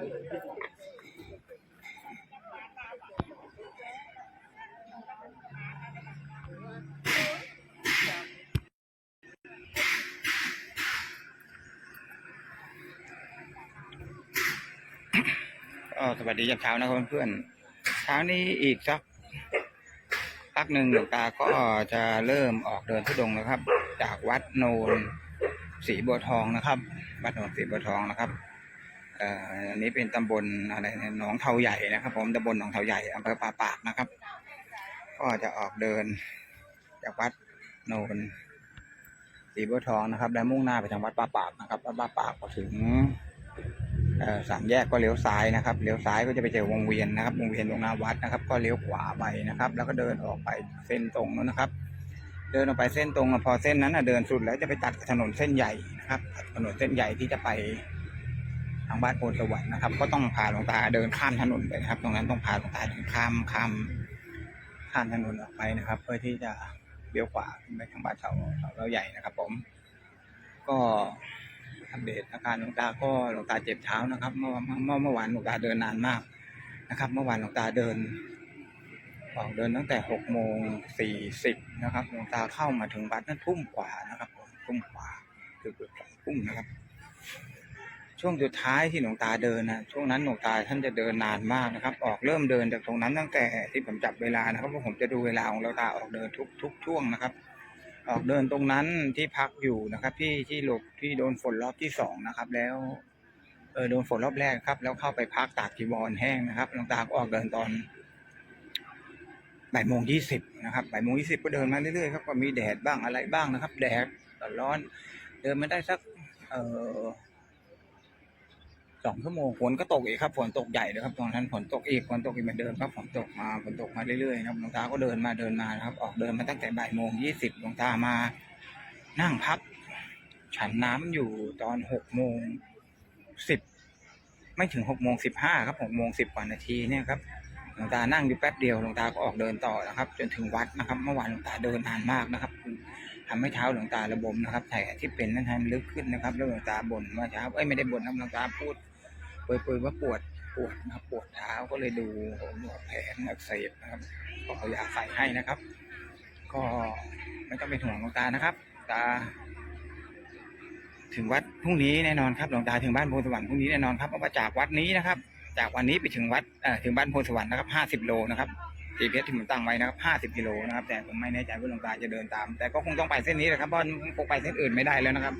ก็สวัสดียามเช้านะครับเพื่อนๆเช้านี้อีกสักพักหนึ่งหลวงตาก็จะเริ่มออกเดินทุดงนะครับ จากวัดโนนสีบัวทองนะครับ วัดโนนสีบัวทองนะครับ อันนี้เป็นตำบลอะไรนะหนองเทาใหญ่นะครับ ผมตำบลหนองเทาใหญ่อำเภอป่าปากนะครับ ก็จะออกเดินจากวัดโนนสีบัวทองนะครับ และมุ่งหน้าไปทางวัดป่าปากนะครับวัดป่าปากพอถึงสามแยกก็เลี้ยวซ้ายนะครับเลี้ยวซ้ายก็จะไปเจอวงเวียนนะครับวงเวียนตรงหน้าวัดนะครับ ก็เลี้ยวขวาไปนะครับ แล้วก็เดินออกไปเส้นตรงนู้นนะครับ เดินออกไปเส้นตรงพอเส้นนั้นเดินสุดแล้วจะไปตัดถนนเส้นใหญ่นะครับถนนเส้นใหญ่ที่จะไป ทางบ้านโพนสวรรค์นะครับ ก็ต้องพาหลวงตาเดินข้ามถนนไปนะครับ ตรงนั้นต้องพาหลวงตาเดินข้ามข้ามข้ามถนนออกไปนะครับ เพื่อที่จะเลี้ยวขวาไปทางบ้านเสาเสาเราใหญ่นะครับ ผม ก็อัปเดตอาการหลวงตาก็หลวงตาเจ็บเท้านะครับ เมื่อเมื่อเมื่อวานหลวงตาเดินนานมากนะครับ เมื่อวานหลวงตาเดินออกเดินตั้งแต่หกโมงสี่สิบนะครับหลวงตาเข้ามาถึงวัดนั้นทุ่มกว่านะครับผมทุ่มกว่าคือเกือบสองทุ่มนะครับ ช่วงสุดท้ายที่หลวงตาเดินนะช่วงนั้นหลวงตาท่านจะเดินนานมากนะครับ ออกเริ่มเดินจากตรงนั้นตั้งแต่ที่ผมจับเวลานะครับเพราะผมจะดูเวลาของหลวงตาออกเดินทุกทุกช่วงนะครับ ออกเดินตรงนั้นที่พักอยู่นะครับ ที่ที่หลบที่โดนฝนรอบที่สองนะครับ แล้วเออโดนฝนรอบแรกครับ แล้วเข้าไปพักตากจีวรแห้งนะครับหลวงตาก็ออกเดินตอนบ่ายโมงยี่สิบนะครับบ่ายโมงยี่สิบก็เดินมาเรื่อยๆครับก็มีแดดบ้างอะไรบ้างนะครับ แดดร้อน เดินมาได้สัก เออ สองชั่วโมงฝนก็ตกอีกครับฝนตกใหญ่เลยครับตอนนั้นฝนตกอีกฝนตกอีกเหมือนเดิมครับฝนตกมาฝนตกมาเรื่อยๆครับหลวงตาก็เดินมาเดินมาครับ ออกเดินมาตั้งแต่บ่ายโมงยี่สิบหลวงตามา นั่งพัก ฉันน้ำอยู่ตอนหกโมงสิบไม่ถึงหกโมงสิบห้าครับหกโมงสิบกว่านาทีเนี่ยครับหลวงตานั่งอยู่แป๊บเดียวหลวงตาก็ออกเดินต่อนะครับ จนถึงวัดนะครับ เมื่อวานหลวงตาเดินนานมากนะครับทำให้เท้าหลวงตาระบมนะครับแผลที่เป็นนั้นให้มันลึกขึ้นนะครับ แล้วหลวงตาบ่นว่าเช้าเอ้ยไม่ได้บ่นนะหลวงตาพูด ปรยๆว่าปวดปวดนะครับปวดเท้าก็เลยดูหนวดแผลอักเสบนะครับก็เอายาใส่ให้นะครับ ก็ไม่ต้องเป็นห่วงหลวงตานะครับ ตา ถึงวัดพรุ่งนี้แน่นอนครับหลวงตาถึงบ้านโพธิสวรรค์พรุ่งนี้แน่นอนครับเพราะว่าจากวัดนี้นะครับ จากวันนี้ไปถึงวัดเอ่อถึงบ้านโพธิสวรรค์นะครับห้าสิบโลนะครับ GPS ที่ผมตั้งไว้นะครับห้าสิบกิโลนะครับ แต่ผมไม่แน่ใจว่าหลวงตาจะเดินตาม แต่ก็คงต้องไปเส้นนี้แหละครับเพราะคงไปเส้นอื่นไม่ได้แล้วนะครับ